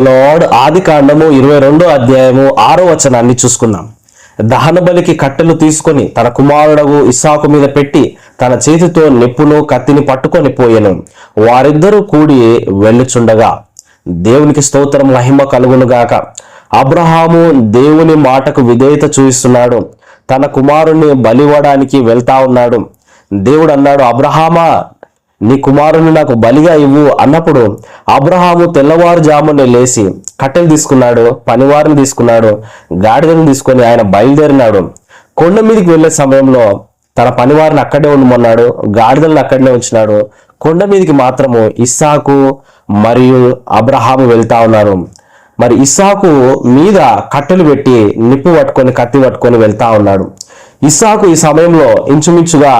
Lord ఆది కాండము ఇరవై రెండో అధ్యాయము ఆరో వచనాన్ని చూసుకుందాం. దహన బలికి కట్టెలు తీసుకొని తన కుమారుడగు ఇస్సాకు మీద పెట్టి తన చేతితో నిప్పును కత్తిని పట్టుకొని పోయెను. వారిద్దరూ కూడి వెళ్ళుచుండగా దేవునికి స్తోత్రం మహిమ కలుగునుగాక అబ్రహాము దేవుని మాటకు విధేయత చూపిస్తున్నాడు. తన కుమారుణ్ణి బలివ్వడానికి వెళ్తా ఉన్నాడు. దేవుడు అన్నాడు అబ్రహామా నీ కుమారుని నాకు బలిగా ఇవ్వు అన్నప్పుడు అబ్రహాము తెల్లవారుజామునే లేచి కట్టెలు తీసుకున్నాడు పనివారిని తీసుకున్నాడు గాడిదను తీసుకొని ఆయన బయలుదేరినాడు. కొండ మీదకి వెళ్ళే సమయంలో తన పనివారిని అక్కడే ఉండమన్నాడు గాడిదలను అక్కడనే ఉంచినాడు. కొండ మీదకి మాత్రము ఇస్సాకు మరియు అబ్రహాము వెళ్తా ఉన్నారు. మరి ఇస్సాకు మీద కట్టెలు పెట్టి నిప్పు పట్టుకొని కత్తి పట్టుకొని వెళ్తా ఉన్నాడు. ఇస్సాకు ఈ సమయంలో ఇంచుమించుగా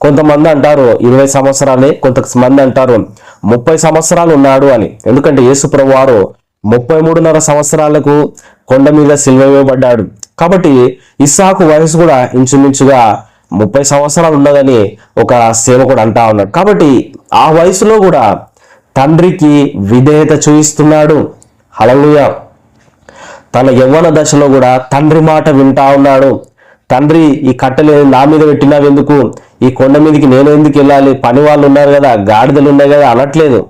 కొంతమంది అంటారు ఇరవై సంవత్సరాలే కొంతమంది అంటారు ముప్పై సంవత్సరాలు ఉన్నాడు అని. ఎందుకంటే యేసుప్రభు వారు ముప్పై మూడున్నర సంవత్సరాలకు కొండ మీద సిల్వేయబడ్డాడు కాబట్టి ఇస్సాకు వయసు కూడా ఇంచుమించుగా ముప్పై సంవత్సరాలు ఉన్నదని ఒక సేవకుడు అంటా ఉన్నాడు. కాబట్టి ఆ వయసులో కూడా తండ్రికి విధేయత చూపిస్తున్నాడు హలలుయ తన యవ్వన దశలో కూడా తండ్రి మాట వింటా ఉన్నాడు. తండ్రి ఈ కట్టలు నా మీద పెట్టినావెందుకు ఈ కొండ మీదకి నేను ఎందుకు వెళ్ళాలి? పని వాళ్ళు ఉన్నారు కదా గాడిదలు ఉన్నాయి కదా అనట్లేదు.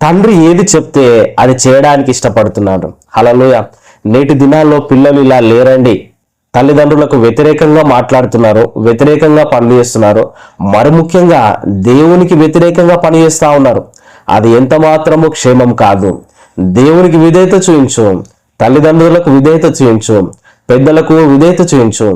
తండ్రి ఏది చెప్తే అది చేయడానికి ఇష్టపడుతున్నాడు. హలలుయ నేటి దినాల్లో పిల్లలు ఇలా లేరండి. తల్లిదండ్రులకు వ్యతిరేకంగా మాట్లాడుతున్నారు వ్యతిరేకంగా పనులు చేస్తున్నారు. మరి ముఖ్యంగా దేవునికి వ్యతిరేకంగా పనిచేస్తూ ఉన్నారు. అది ఎంత మాత్రము క్షేమం కాదు. దేవునికి విధేయత చూయించు తల్లిదండ్రులకు విధేయత చూయించు పెద్దలకు విధేయత చూయించు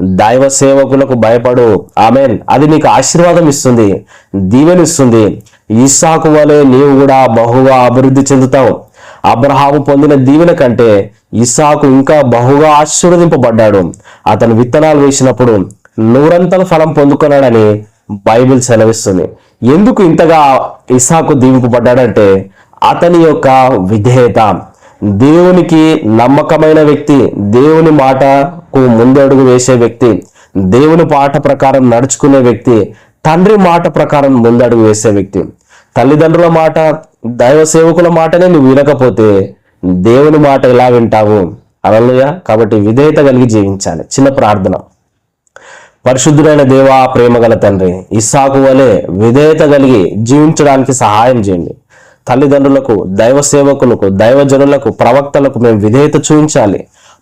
దైవ సేవకులకు భయపడు. ఆమెన్. అది నీకు ఆశీర్వాదం ఇస్తుంది. దీవెనిస్తుంది ఇస్సాకు వలె నీవు కూడా బహుగా అభివృద్ధి చెందుతావు. అబ్రహాము పొందిన దీవెన కంటే ఇస్సాకు ఇంకా బహుగా ఆశీర్వదింపబడ్డాడు. అతను విత్తనాలు వేసినప్పుడు నూరంతల ఫలం పొందుకున్నాడని బైబిల్ సెలవిస్తుంది. ఎందుకు ఇంతగా ఇసాకు దీవింపబడ్డాడంటే అతని యొక్క విధేయత. దేవునికి నమ్మకమైన వ్యక్తి దేవుని మాట కు ముందడుగు వేసే వ్యక్తి దేవుని పాట ప్రకారం నడుచుకునే వ్యక్తి తండ్రి మాట ప్రకారం ముందడుగు వేసే వ్యక్తి. తల్లిదండ్రుల మాట దైవ సేవకుల మాటనే నువ్వు వినకపోతే దేవుని మాట ఎలా వింటావు? అలలుయ. కాబట్టి విధేయత కలిగి జీవించాలి. చిన్న ప్రార్థన. పరిశుద్ధుడైన దేవా ప్రేమ గల తండ్రి ఇస్సాకు వలె విధేయత కలిగి జీవించడానికి సహాయం చేయండి. తల్లిదండ్రులకు దైవ సేవకులకు దైవజనులకు ప్రవక్తలకు మేము విధేయత చూపించాలి.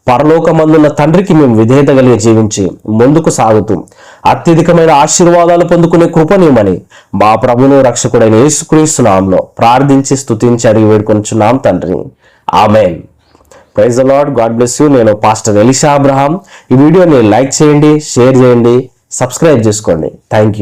పరలోకమందున్న తండ్రికి మేము విధేయత కలిగి జీవించి ముందుకు సాగుతూ అత్యధికమైన ఆశీర్వాదాలు పొందుకునే కృపనివ్వమని మా ప్రభును రక్షకుడైన యేసుక్రీస్తునామంలో ప్రార్థించి స్తుతించి అడిగి వేడుకొంచున్నాం తండ్రి. Amen. Praise Lord God bless you నేను పాస్టర్ ఎలిషా అబ్రహాం. ఈ వీడియోని లైక్ చేయండి షేర్ చేయండి సబ్స్క్రైబ్ చేసుకోండి. Thank you